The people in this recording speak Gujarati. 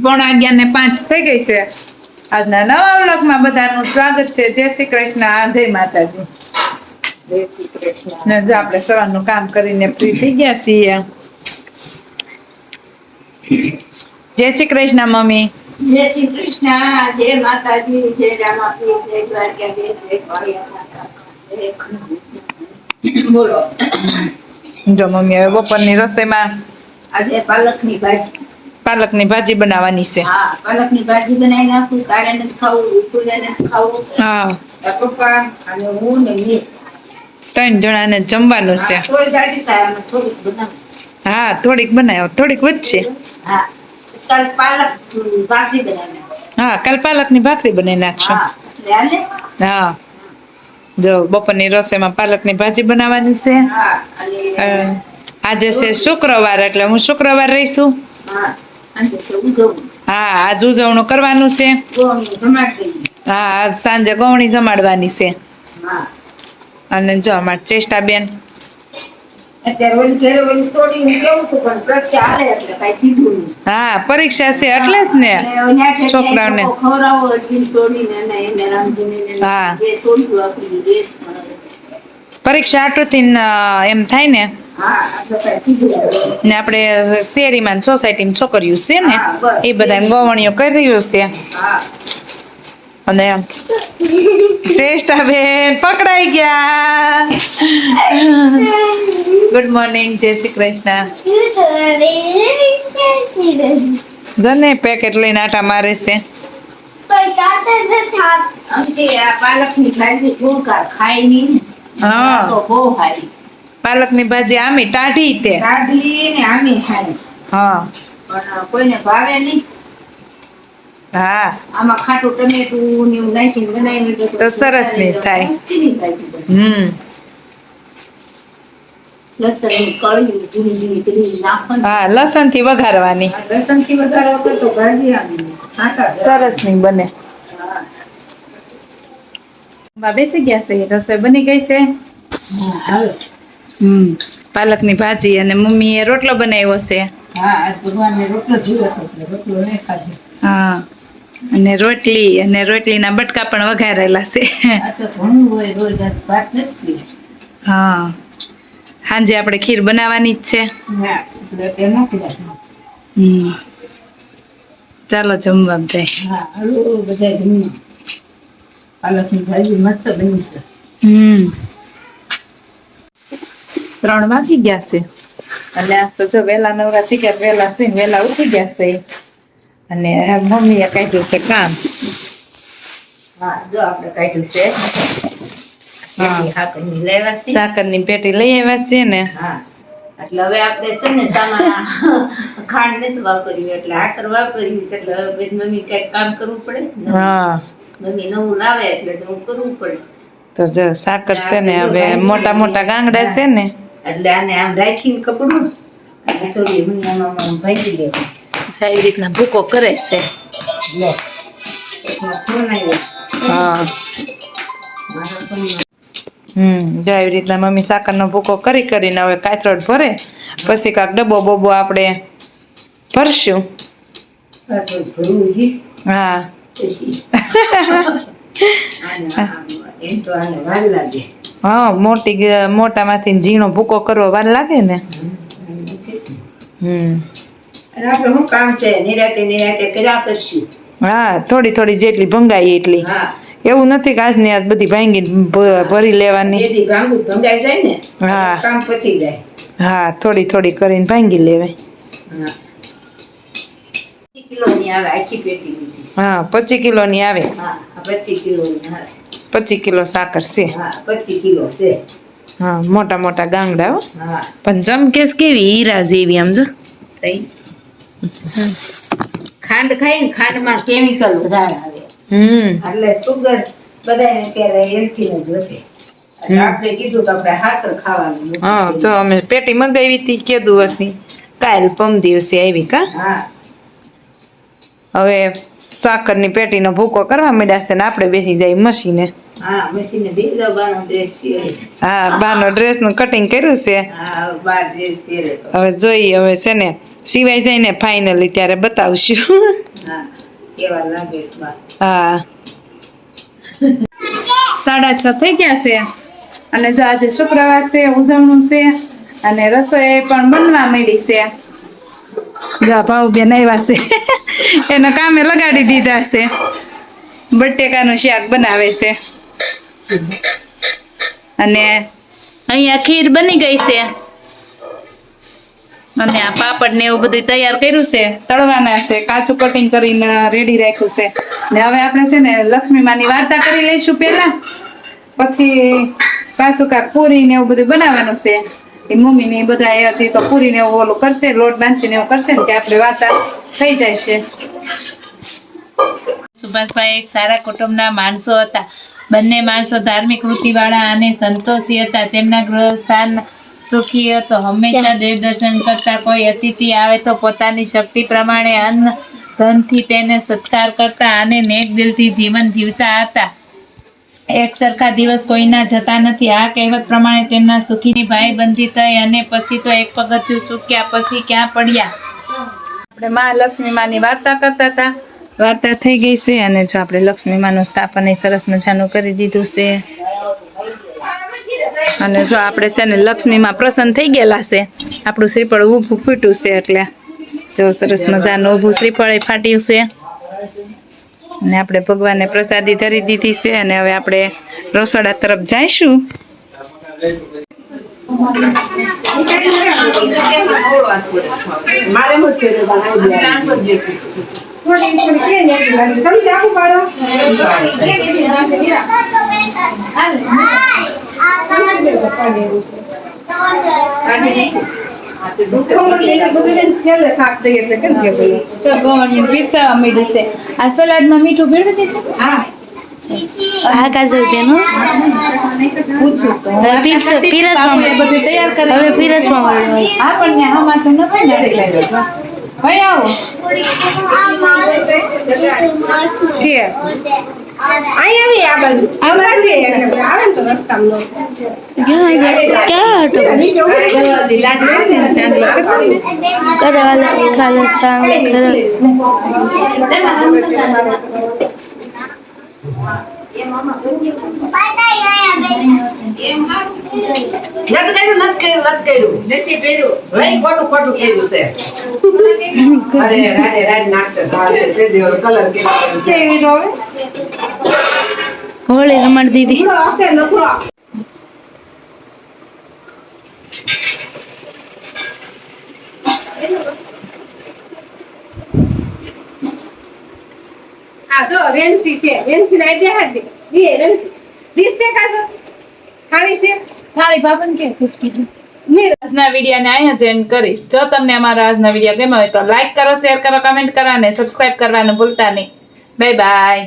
પોણા અગિયાર ને પાંચ થઈ ગઈ છે. આજના નવા વ્લોગમાં બધાનું સ્વાગત છે. જય શ્રી કૃષ્ણ. જય માતાજી. જય શ્રી કૃષ્ણ. ને જો આપણે સવારનું કામ કરીને ફ્રી થઈ ગયા છીએ. જય શ્રી કૃષ્ણ મમ્મી. જય શ્રી કૃષ્ણ. જય માતાજી. જય રામાપી જય દ્વારકા જય કાળિયા. બોલો. જો મમ્મી હવે બપોરની રસોઈમાં આજે પાલકની ભાજી. પાલકની ભાજી બનાવવાની છે. હા પાલકની ભાજી બનાવી નાખું તારે નથી ખાવું વિપુલને નથી ખાવું. હા. પપ્પા અને હું ને મેં. ત્રણ જણાને જમવાનું છે. હા, થોડીક બનાવ્યો થોડીક વધશે હા કાલ પાલક ભાખરી બનાવી હા કાલ પાલકની ભાખરી બનાવી નાખશો. હા જો બપોરની રસોઈમાં પાલકની ભાજી બનાવવાની છે. આજે છે શુક્રવાર એટલે હું શુક્રવાર રહીશું. હા આજ ઉજવણું કરવાનું છે. હા આજ સાંજે ગવણી જમાડવાની છે. અને જો અમારે ચેષ્ટા બેન હું પરીક્ષા છે એટલે જ ને. છોકરાઓને. હા. પરીક્ષા આટોથી એમ થાય ને. ને આપણે શેરીમાં સોસાયટીમાં છોકરીઓ છે ને એ બધા ગવણીઓ કરી રહ્યું છે. અને બેન પકડાઈ ગયા. ગુડ મોર્નિંગ જય શ્રી કૃષ્ણ. જને પેકેટ લઈને આટા મારે છે. પાલકની ભાજી ખાય નહીં. હા. બહુ સારી પાલકની ભાજી આમી ટાઢી તે. ટાઢી ને આમી ખાય હા. પણ કોઈને ભાવે નહીં. હા. આમાં ખાટું ટમેટું ને એવું નાખીને બનાવીને તો તો સરસ નહીં થાય. ભાજી બને. હમ. લસણની કળીઓ ઝીણી ઝીણી કરી નાખવાની. હા લસણથી વઘારવાની લસણથી વધારે તો ભાજી આવી સરસ નહીં બને. હા. બેસી ગયા છે રસોઈ બની ગઈ છે. હા. હમ. પાલકની ભાજી અને મમ્મીએ રોટલો બનાવ્યો છે. હા ભગવાનને રોટલો જીવો એટલે રોટલો મેં ખાધો. હા. અને રોટલી અને રોટલીના બટકા પણ વઘારેલા છે. ઘણું હોય રોજ ભાત નથી હા. સાંજે આપણે ખીર બનાવવાની જ છે. હમ. ચાલો જમવા બધા બધા પાલકની ભાજી મસ્ત બની છે. હમ. ત્રણ વાગી ગયા છે. અને આજ તો જો વહેલા નવરા થઈ ગયા વહેલા છે વહેલા ઉઠી ગયા છે. અને મમ્મીએ કાઢ્યું છે કામ. હા જો આપણે કાઢ્યું છે. હા. હા લેવા છે સાકરની પેટી લઈ આવ્યા છે ને. હા એટલે હવે આપણે છે ને સામાન ખાંડ નથી વાપર્યું એટલે આકર વાપર્યું છે એટલે હવે પછી મમ્મી કંઈક કામ કરવું પડે હા. મમ્મી નવું લાવે એટલે નવું કરવું પડે. તો જો સાકર છે ને હવે મોટા મોટા ગાંગડા છે ને. એટલે આને આમ રાખીને કપડું થોડી હું આમાં ભાંગી દેવું આવી રીતના ભૂકો કરે છે. હા. હમ જો આવી રીતના મમ્મી સાકરનો ભૂકો કરી કરીને હવે કાથરોટ ભરે પછી કાંક ડબ્બો બબો આપણે ભરશું. હા. એમ તો આને વાર લાગે. હા મોટી મોટામાંથી ઝીણો ભૂકો કરવો વાર લાગે ને? હમ. આપણે શું કામ છે? નિરાતે નિરાતે કર્યા કરશું. હા થોડી થોડી જેટલી ભંગાઈ એટલી. એવું નથી કે આજની આજ બધી ભાંગી ભરી લેવાની. ભાંગું ભંગાઈ જાય ને? હા. કામ પતી જાય. હા થોડી થોડી કરીને ભાંગી લેવાય. હા. કિલોની આવે આખી પેટી લીધી. હા પચીસ કિલોની આવે. હા પચીસ કિલોની આવે. પચીસ કિલો સાકર છે. હા પચીસ કિલો છે. હા મોટા મોટા ગાંગડા હો. હા. પણ ચમકેશ કેવી? હીરા જેવી આમ જો. ખાઈ ખાંડ ખાઈને ખાંડમાં કેમિકલ વધારે આવે. હમ. એટલે સુગર બધાને અત્યારે હેલ્થી જ વધે. આપણે કીધું કે આપણે હાકર ખાવાનું હા જો અમે પેટી મંગાવી હતી કે દિવસની. કાલ પમ દિવસે આવી કા. હા. હવે સાકરની પેટીનો ભૂકો કરવા માંડ્યા છે ને આપણે બેસી જાય મશીને. હા મશીને ભીડો બાનો ડ્રેસ સિવાય. હા બાનો ડ્રેસનું કટિંગ કર્યું છે. હા બાર ડ્રેસ પહેરે હવે જોઈએ હવે છે ને સિવાય જાય ફાઇનલી ત્યારે બતાવશું. હા કેવા લાગે છે બા? હા. સાડા છ થઈ ગયા છે. અને જો આજે શુક્રવાર છે ઉજવણું છે અને રસોઈ પણ બનવા મળી છે. જો ભાવ બેન આવ્યા છે. એનો કામે લગાડી દીધા છે. બટેકાનું શાક બનાવે છે. અને અહીંયા ખીર બની ગઈ છે. અને આ પાપડ ને એવું બધું તૈયાર કર્યું છે. તળવાના છે. કાચું કટિંગ કરીને રેડી રાખ્યું છે. ને હવે આપણે છે ને લક્ષ્મી માની વાર્તા કરી લઈશું પેલા પછી પાછું કાંક પૂરી ને એવું બધું બનાવવાનું છે. એ મમ્મી ને બધા એ હજી તો પૂરી ને એવું ઓલું કરશે, લોટ બાંધીને એવું કરશે ને, કે આપણે વાર્તા થઈ જાય છે. સુભાષભાઈ એક સારા કુટુંબના માણસો હતા. બંને માણસો ધાર્મિક વૃત્તિવાળા અને સંતોષી હતા. તેમના ગૃહસ્થાન સુખી હતો. હંમેશા દેવ દર્શન કરતા કોઈ અતિથિ આવે તો પોતાની શક્તિ પ્રમાણે અન્ન ધનથી તેને સત્કાર કરતા અને નેક દિલથી જીવન જીવતા હતા. એક સરખા દિવસ કોઈના જતા નથી. આ કહેવત પ્રમાણે તેમના સુખીની ભાઈબંધી થઈ અને પછી તો એક પગથિયું ચૂક્યા પછી ક્યાં પડ્યા? આપણે મહાલક્ષ્મી માની વાર્તા કરતા હતા. વાર્તા થઈ ગઈ છે અને જો આપણે લક્ષ્મીમાનું સ્થાપન સરસ મજાનું કરી દીધું છે. અને જો આપણે છે ને લક્ષ્મીમાં પ્રસન્ન થઈ ગયેલા છે. આપણું શ્રીફળ ઊભું ફૂટ્યું છે એટલે જો સરસ મજાનું ઊભું શ્રીફળ ફાટ્યું છે. અને આપણે ભગવાનને પ્રસાદી ધરી દીધી છે અને હવે આપણે રસોડા તરફ જઈશું. મારે મુશ્કેલ તો ગવળીને પીરસાવા માંડ્યું છે આ સલાડમાં મીઠું ભેળવી દીધું હા આ કાજલ બેનો પૂછું છું હવે પીરસ- પીરસ બધું તૈયાર કરે હવે પીરસવા માંડ્યું. હા માથે તો નથી ને લાગ્યો ભાઈ આવો. આ બાજુ? ક્યાં હતો? ચાંદલો કેટલો? કરેવાલા કાલે ખરા નથી કર્યું નથી કર્યું. નથી ભાઈ ખોટું ખોટું કર્યું છે. અરે રાડે રાડ નાખશે ઢાળ છે. તે દેવર કલર કેવો હોળી રમાડી દીધી આ જો રેન્સી છે. રેન્સી ના બે હા દે રેન્સી વીસ છે ખાવી છે? થાળી ભાભન કે કીધું? આજના વિડીયોને અહીંયા જ end કરીશ. જો તમને અમારો આજનો વીડિયો ગમ્યો હોય તો લાઈક કરો શેર કરો કમેન્ટ કરો અને સબસ્ક્રાઈબ કરવાનું ભૂલતા નહીં. Bye bye